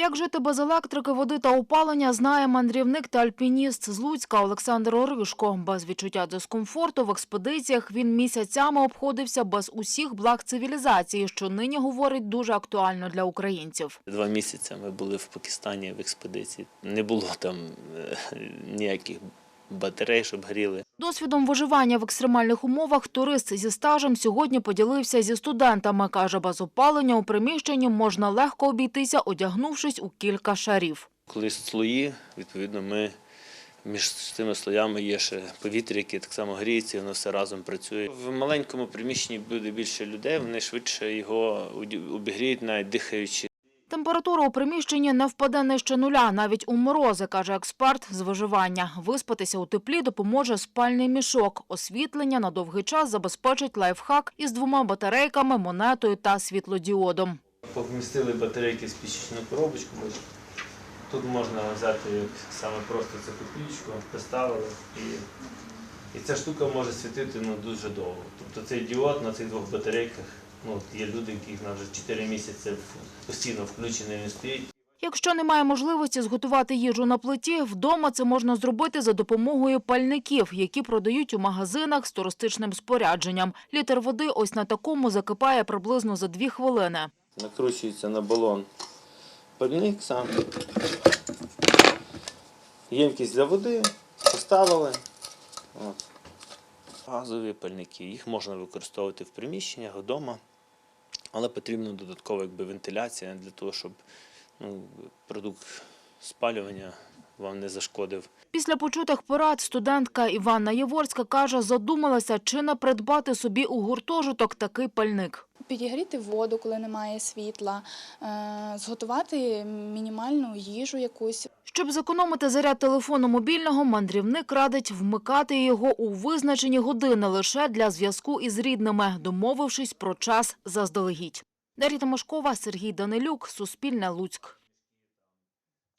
Як жити без електрики, води та опалення, знає мандрівник та альпініст з Луцька Олександр Оришко. Без відчуття дискомфорту в експедиціях він місяцями обходився без усіх благ цивілізації, що нині говорить дуже актуально для українців. Два місяці ми були в Пакистані в експедиції. Не було там е, ніяких батарей, щоб гріли. Досвідом виживання в екстремальних умовах турист зі стажем сьогодні поділився зі студентами. Каже, без опалення у приміщенні можна легко обійтися, одягнувшись у кілька шарів. Коли слої, відповідно, ми між цими слоями є ще повітря, яке так само гріється, і воно все разом працює. В маленькому приміщенні буде більше людей, вони швидше його обігріють, навіть дихаючи. Температура у приміщенні не впаде нижче нуля, навіть у морози, каже експерт з виживання. Виспатися у теплі допоможе спальний мішок. Освітлення на довгий час забезпечить лайфхак із двома батарейками, монетою та світлодіодом. Помістили батарейки в спічечну коробочку. бачите. Тут можна взяти саме просто цю копійку, поставили і, і ця штука може світити ну, дуже довго. Тобто цей діод на цих двох батарейках, ну, от є люди, яких на вже 4 місяці постійно включений він стоїть. Якщо немає можливості зготувати їжу на плиті, вдома це можна зробити за допомогою пальників, які продають у магазинах з туристичним спорядженням. Літр води ось на такому закипає приблизно за дві хвилини. Накручується на балон пальник сам. Ємкість для води поставили. От. Газові пальники. Їх можна використовувати в приміщеннях, вдома, але потрібна додаткова якби, вентиляція для того, щоб ну, продукт спалювання вам не зашкодив. Після почутих порад студентка Іванна Єворська каже, задумалася, чи не придбати собі у гуртожиток такий пальник. Підігріти воду, коли немає світла, е, зготувати мінімальну їжу якусь. Щоб зекономити заряд телефону мобільного, мандрівник радить вмикати його у визначені години лише для зв'язку із рідними, домовившись про час заздалегідь. Дар'я Тимошкова, Сергій Данилюк, Суспільне Луцьк.